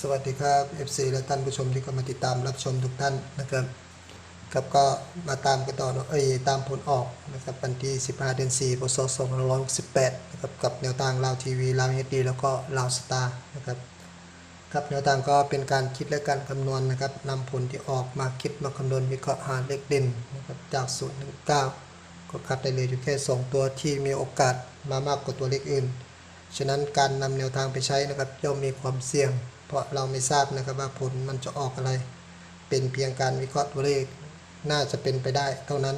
สวัสดีครับ FC และท่านผู้ชมที่เข้ามาติดตามรับชมทุกท่านนะครับครับก็มาตามกันต่อเอ้ยตามผลออกนะครับวันที่ 15 เดือน4พศ2568นะครับกับแนวทางลาวทีวีลาวเฮดีแล้วก็ลาวสตาร์นะครับครับแนวทางก็เป็นการคิดและการคำนวณนะครับนำผลที่ออกมาคิดมาคำนวณวิเคราะห์หาเลขเด่นนะครับจาก0ถึง9ก็คัดได้เลยอยู่แค่ 2 ตัวที่มีโอกาสมามากกว่าตัวเลขอื่น ฉะนั้นการนำแนวทางไปใช้นะครับย่อมมีความเสี่ยง เพราะเราไม่ทราบนะครับว่าผลมันจะออกอะไร เป็นเพียงการวิเคราะห์ตัวเลข น่าจะเป็นไปได้เท่านั้น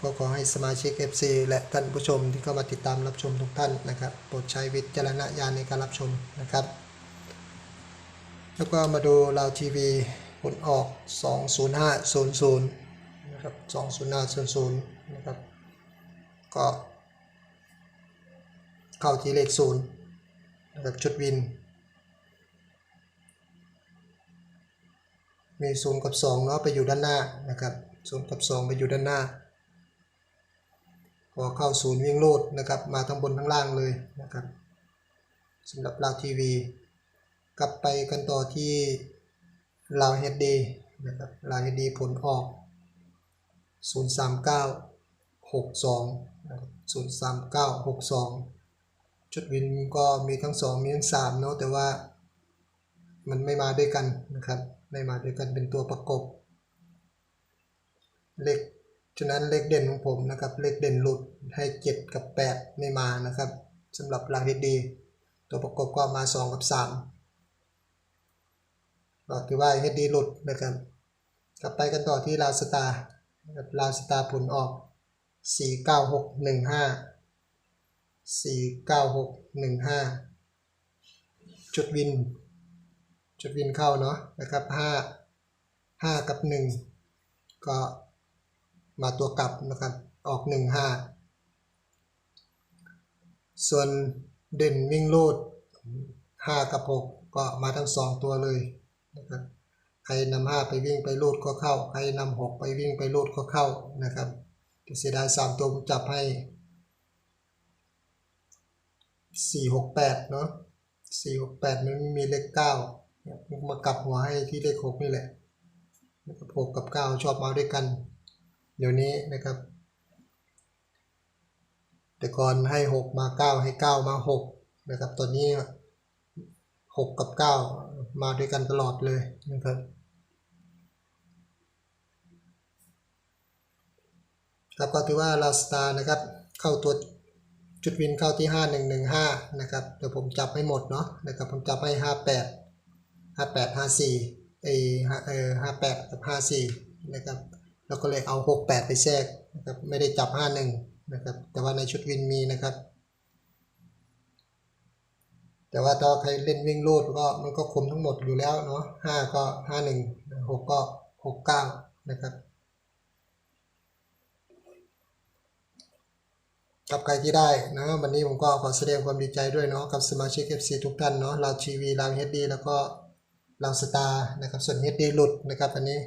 ก็ขอให้สมาชิก FC และท่านผู้ชมที่เข้ามาติดตามรับชมทุกท่านนะครับโปรดใช้วิจารณญาณในการรับชมนะครับ แล้วก็มาดูเราทีวีผลออก 20500นะครับ20500นะครับก็เข้าที่เลขศูนย์นะครับชุดวิน มีศูนย์กับสองเนาะไปอยู่ด้านหน้านะครับศูนย์กับสองไปอยู่ด้านหน้าพอเข้าศูนย์วิ่งโลดนะครับมาทั้งบนทั้งล่างเลยนะครับสำหรับลาวทีวี กลับไปกันต่อที่ลาวเฮดดีนะครับลาวเฮดดีผลออก 039 62นะครับ039 62 ชุดวินก็มีทั้งสองมีทั้งสามเนาะแต่ว่ามันไม่มาด้วยกันนะครับ ไม่มาด้วยกันเป็นตัวประกบ เลขฉะนั้นเลขเด่นของผมนะครับเลขเด่นหลุดให้เจ็ดกับแปดไม่มานะครับสำหรับรางฮิตดีตัวประกบก็มาสองกับสามก็ถือว่าเฮดดีหลุดนะครับกลับไปกันต่อที่ลาวสตาร์ลาวสตาร์ผลออก 4 9 6 1 5 4 9 6 1 5 จุดวิน จุดวินเข้าเนาะนะครับ5 5กับ1ก็มาตัวกลับนะครับออก1 5ส่วนเด่นวิ่งโลด5กับ6ก็มาทั้ง2ตัวเลยนะครับใครนำห้าไปวิ่งไปโลดก็เข้า ใครนำหกไปวิ่งไปโลดก็เข้านะครับเสียดายสามตัวผมจับให้สี่หกแปดเนาะสี่หกแปดมันไม่มีเลขเก้า มากลับหัวให้ที่เลขหกนี่แหละนะครับหกกับเก้าชอบมาด้วยกัน เดี๋ยวนี้นะครับ แต่ก่อนให้หกมาเก้าให้เก้ามาหกนะครับตอนนี้หกกับเก้ามาด้วยกันตลอดเลยนะครับครับก็ถือว่าลาสตาร์นะครับเข้าตัวจุดวินเข้าที่ 5115 นะครับเดี๋ยวผมจับให้หมดเนาะนะครับผมจับให้ 58 58 54เอเออ58กับ54นะครับแล้วก็เลยเอา68ไปแทรกนะครับไม่ได้จับ51นะครับแต่ว่าในชุดวินมีนะครับ แต่ว่าถ้าใครเล่นวิ่งลูดก็มันก็คุมทั้งหมดอยู่แล้วเนาะห้าก็ห้าหนึ่งหกก็หกเก้านะครับกับใครที่ได้นะวันนี้ผมก็ขอแสดงความดีใจด้วยเนาะกับสมาชิก FC ทุกท่านเนาะเราทีวีเราเฮดดีแล้วก็ เราสตาร์นะครับส่วนเฮดดีหลุดนะครับวันนี้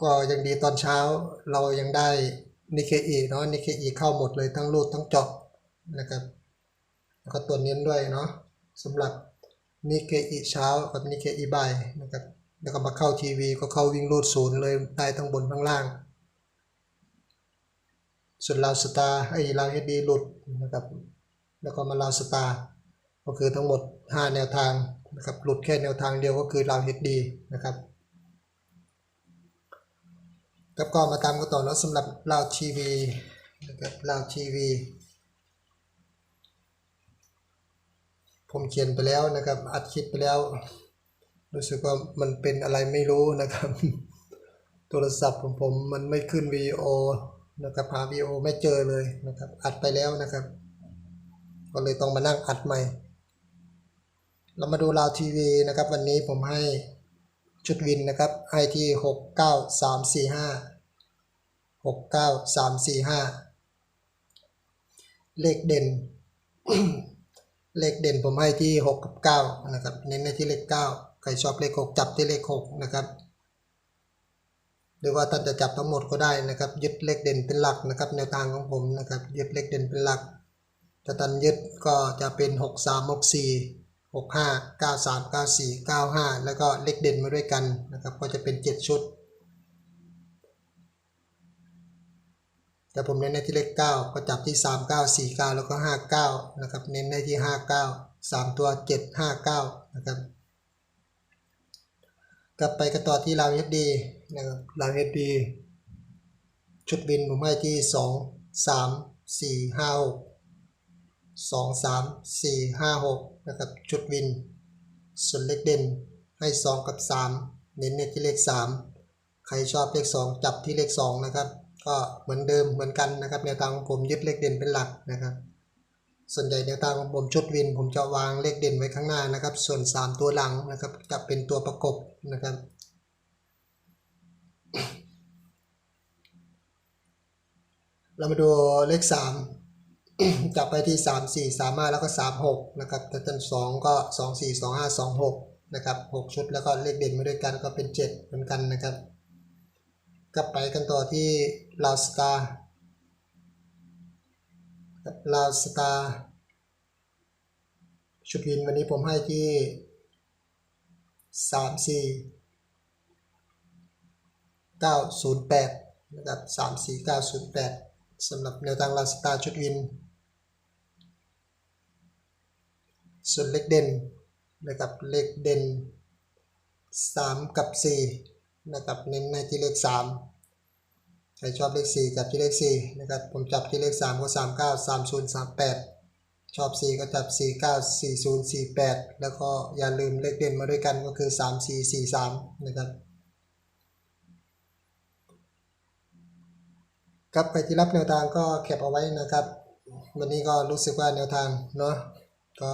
ก็ยังดีตอนเช้าเรายังได้นิเคอีเนาะนิเคอีเข้าหมดเลยทั้งรูดทั้งจาะนะครับแล้วก็ตัวเน้นด้วยเนาะสำหรับนิเคอีเช้ากับนิเคอีบ่ายนะครับแล้วก็มาเข้าทีวีก็เข้าวิ่งรูดศูนย์เลยได้ทั้งบนทั้งล่าง ส่วนลาวสตาร์ไอ้ลาวเฮดดีหลุดนะครับแล้วก็มาลาวสตาร์ก็คือทั้งหมด 5 แนวทาง นะครับหลุดแค่แนวทางเดียวก็คือลาวเฮดดีนะครับครับก็มาตามกันต่อเนาะสำหรับลาวทีวีนะครับลาวทีวีผมเขียนไปแล้วนะครับ อัดคลิปไปแล้ว รู้สึกว่ามันเป็นอะไรไม่รู้นะครับ โทรศัพท์ของผมมันไม่ขึ้นวีโอนะครับหาวีโอไม่เจอเลยนะครับ อัดไปแล้วนะครับ ก็เลยต้องมานั่งอัดใหม่ เรามาดูลาวทีวีนะครับ วันนี้ผมให้ชุดวินนะครับให้ที่หกเก้าสามสี่ห้าหกเก้าสามสี่ห้าเลขเด่น เลขเด่นผมให้ที่ 6 กับ 9 นะครับ เน้นในที่เลข 9 ใครชอบเลข 6 จับที่เลข 6 นะครับ หรือว่าท่านจะจับทั้งหมดก็ได้นะครับ ยึดเลขเด่นเป็นหลักนะครับ แนวทางของผมนะครับ ยึดเลขเด่นเป็นหลักถ้าท่านยึดก็จะเป็น 6 3 6 4 65 93 94 95 แล้วก็เลขเด่นมาด้วยกันนะครับก็จะเป็น 7 ชุด แต่ผมเน้นในที่เลข 9 ก็จับที่ 39 49 แล้วก็ 59 นะครับเน้นในที่ 59 3 ตัว 7 59 นะครับ กลับไปกันต่อที่ราวเฮดดีนะครับราวเฮดดีชุดบินผมให้ที่ 2 3 4 5 6 2 3 4 5 6นะครับชุดวิน ส่วนเลขเด่นให้ 2 กับ 3 เน้นในที่เลข 3 ใครชอบเลข 2 จับที่เลข 2 นะครับ ก็เหมือนเดิมเหมือนกันนะครับแนวทางของผมยึดเลขเด่นเป็นหลักนะครับ ส่วนใหญ่แนวทางของผมชุดวิน ผมจะวางเลขเด่นไว้ข้างหน้านะครับ ส่วน 3 ตัวหลังนะครับจะเป็นตัวประกบนะครับเรามาดูเลข 3 จับไปที่ 3 4 3 5 แล้วก็ 3 6 นะครับถ้าจัน2 ก็ 2 4 2 5 2 6 นะครับ 6 ชุดแล้วก็เลขเด่นมาด้วยกันก็เป็น 7 เหมือนกันนะครับ กลับไปกันต่อที่ลาวสตาร์ลาวสตาร์ชุดวินวันนี้ผมให้ที่ 3 4 908 นะครับ 3 4 908สำหรับแนวทางลาสตาชุดวิน ส่วนเลขเด่นนะครับเลขเด่น 3 กับ4นะครับเน้นในที่เลข 3 ใครชอบเลข 4 จับที่เลข4นะครับผมจับที่เลข 3 ก็ 39 30 38 ชอบ 4 ก็จับ 49 40 48 แล้วก็อย่าลืมเลขเด่นมาด้วยกันก็คือ 3 4 4 3 นะครับครับใครที่รับแนวทางก็แคปเอาไว้นะครับ วันนี้ก็รู้สึกว่าแนวทางเนาะก็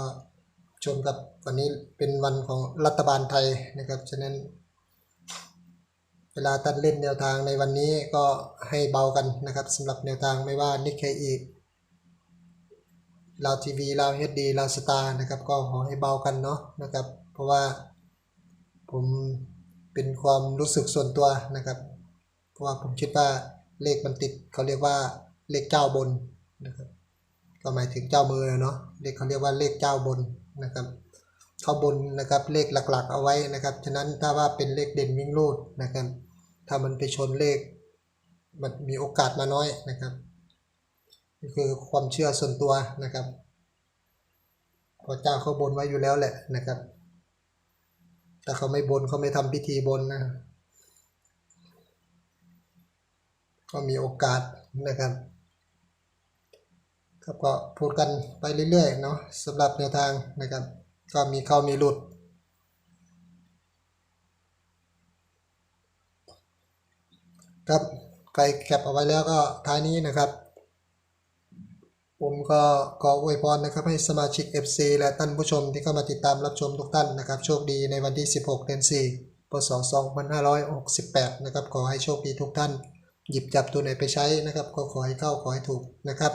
ชมกับวันนี้เป็นวันของรัฐบาลไทยนะครับฉะนั้น เวลาตัดเล่นแนวทางในวันนี้ก็ให้เบากันนะครับสำหรับแนวทางไม่ว่านิกเคอีกลาวทีวีลาวเฮดดีลาวสตาร์นะครับก็ขอให้เบากันเนาะนะครับ เพราะว่าผมเป็นความรู้สึกส่วนตัวนะครับ เพราะว่าผมคิดว่าเลขมันติดเขาเรียกว่าเลขเจ้าบนนะครับก็หมายถึงเจ้ามือเนาะเลขเขาเรียกว่าเลขเจ้าบน นะครับเข้าบนนะครับเลขหลักๆ เอาไว้นะครับ ฉะนั้นถ้าว่าเป็นเลขเด่นวิ่งรูดนะครับ ถ้ามันไปชนเลขมันมีโอกาสมาน้อยนะครับนี่คือความเชื่อส่วนตัวนะครับพระเจ้าเขาบนไว้อยู่แล้วแหละนะครับแต่เขาไม่บนเขาไม่ทำพิธีบนนะก็มีโอกาสนะครับ ครับก็พูดกันไปเรื่อยๆเนาะสำหรับแนวทางนะครับ ก็มีเข้ามีหลุด ครับใครแคปเอาไว้แล้วก็ท้ายนี้นะครับผมก็ขออวยพรนะครับให้สมาชิก FC และท่านผู้ชมที่เข้ามาติดตามรับชมทุกท่านนะครับ โชคดีในวันที่ 16 เดือน 4 พศ 2568 นะครับ ขอให้โชคดีทุกท่าน หยิบจับตัวไหนไปใช้นะครับ ก็ขอให้เข้าขอให้ถูกนะครับ